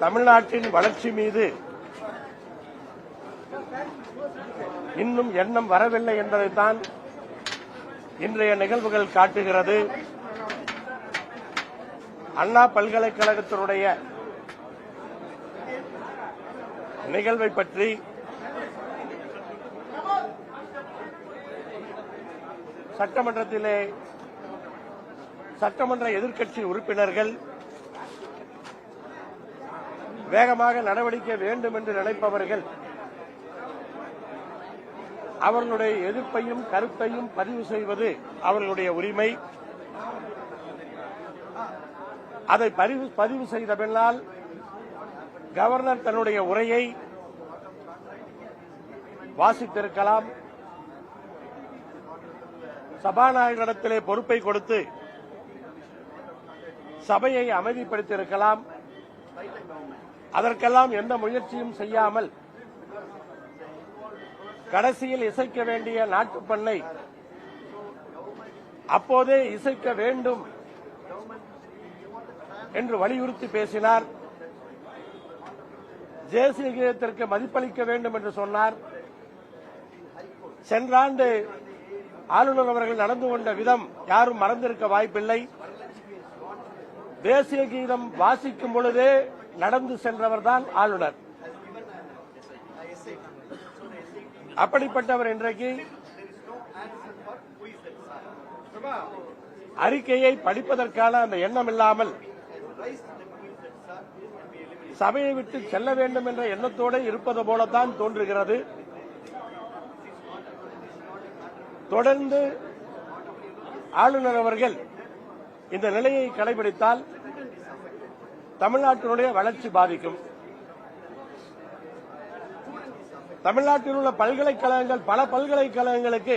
தமிழ்நாட்டின் வளர்ச்சி மீது இன்னும் எண்ணம் வரவில்லை என்பதைத்தான் இன்றைய நிகழ்வுகள் காட்டுகிறது. அண்ணா பல்கலைக்கழகத்தினுடைய நிகழ்வை பற்றி சட்டமன்றத்திலே சட்டமன்ற எதிர்க்கட்சி உறுப்பினர்கள் வேகமாக நடவடிக்கை வேண்டும் என்று நினைப்பவர்கள் அவர்களுடைய எதிர்ப்பையும் கருத்தையும் பதிவு செய்வது அவர்களுடைய உரிமை. அதை பதிவு பதிவு செய்த பின்னால் கவர்னர் தன்னுடைய உரையை வாசித்திருக்கலாம். சபாநாயகரிடத்திலே பொறுப்பை கொடுத்து சபையை அமைதிப்படுத்தியிருக்கலாம். அதற்கெல்லாம் எந்த முயற்சியும் செய்யாமல் கடைசியில் இசைக்க வேண்டிய நாட்டுப்பண்ணை அப்போதே இசைக்க வேண்டும் என்று வலியுறுத்தி பேசினார். தேசிய கீதத்திற்கு மதிப்பளிக்க வேண்டும் என்று சொன்னார். சென்ற ஆண்டு ஆளுநர் அவர்கள் நடந்து கொண்ட விதம் யாரும் மறந்திருக்க வாய்ப்பில்லை. தேசிய கீதம் வாசிக்கும் பொழுதே நடந்து சென்றவர்தான் ஆளுநர். அப்படிப்பட்டவர் இன்றைக்கு அறிக்கையை படிப்பதற்கான அந்த எண்ணம் இல்லாமல் சபையை விட்டு செல்ல வேண்டும் என்ற எண்ணத்தோடு இருப்பது போலத்தான் தோன்றுகிறது. தொடர்ந்து ஆளுநர் அவர்கள் இந்த நிலையை கடைபிடித்தால் தமிழ்நாட்டினுடைய வளர்ச்சி பாதிக்கும். தமிழ்நாட்டில் உள்ள பல்கலைக்கழகங்கள் பல பல்கலைக்கழகங்களுக்கு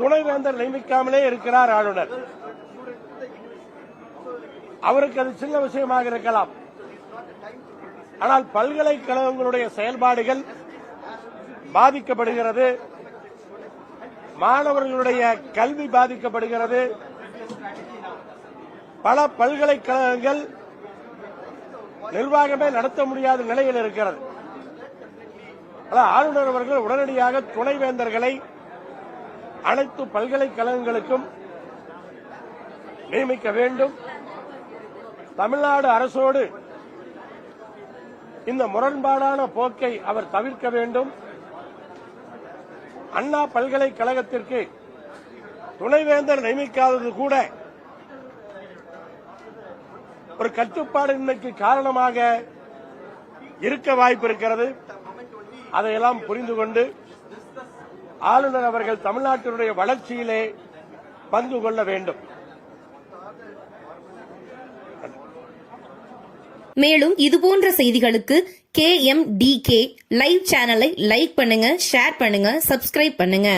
துணைவேந்தர் நியமிக்காமலே இருக்கிறார் ஆளுநர். அவருக்கு அது சின்ன விஷயமாக இருக்கலாம். ஆனால் பல்கலைக்கழகங்களுடைய செயல்பாடுகள் பாதிக்கப்படுகிறது. மாணவர்களுடைய கல்வி பாதிக்கப்படுகிறது. பல பல்கலைக்கழகங்கள் நிர்வாகமே நடத்த முடியாத நிலையில் இருக்கிறது. ஆளுநர் அவர்கள் உடனடியாக துணைவேந்தர்களை அனைத்து பல்கலைக்கழகங்களுக்கும் நியமிக்க வேண்டும். தமிழ்நாடு அரசோடு இந்த முரண்பாடான போக்கை அவர் தவிர்க்க வேண்டும். அண்ணா பல்கலைக்கழகத்திற்கு துணைவேந்தர் நியமிக்காதது கூட ஒரு கட்டுப்பாடின்மைக்கு காரணமாக இருக்க வாய்ப்பு இருக்கிறது. அதையெல்லாம் புரிந்து கொண்டு ஆளுநர் அவர்கள் தமிழ்நாட்டினுடைய வளர்ச்சியிலே பங்கு கொள்ள வேண்டும். மேலும் இதுபோன்ற செய்திகளுக்கு K M D K live சேனலை லைக் பண்ணுங்க ஷேர் பண்ணுங்க சப்ஸ்கிரைப் பண்ணுங்க.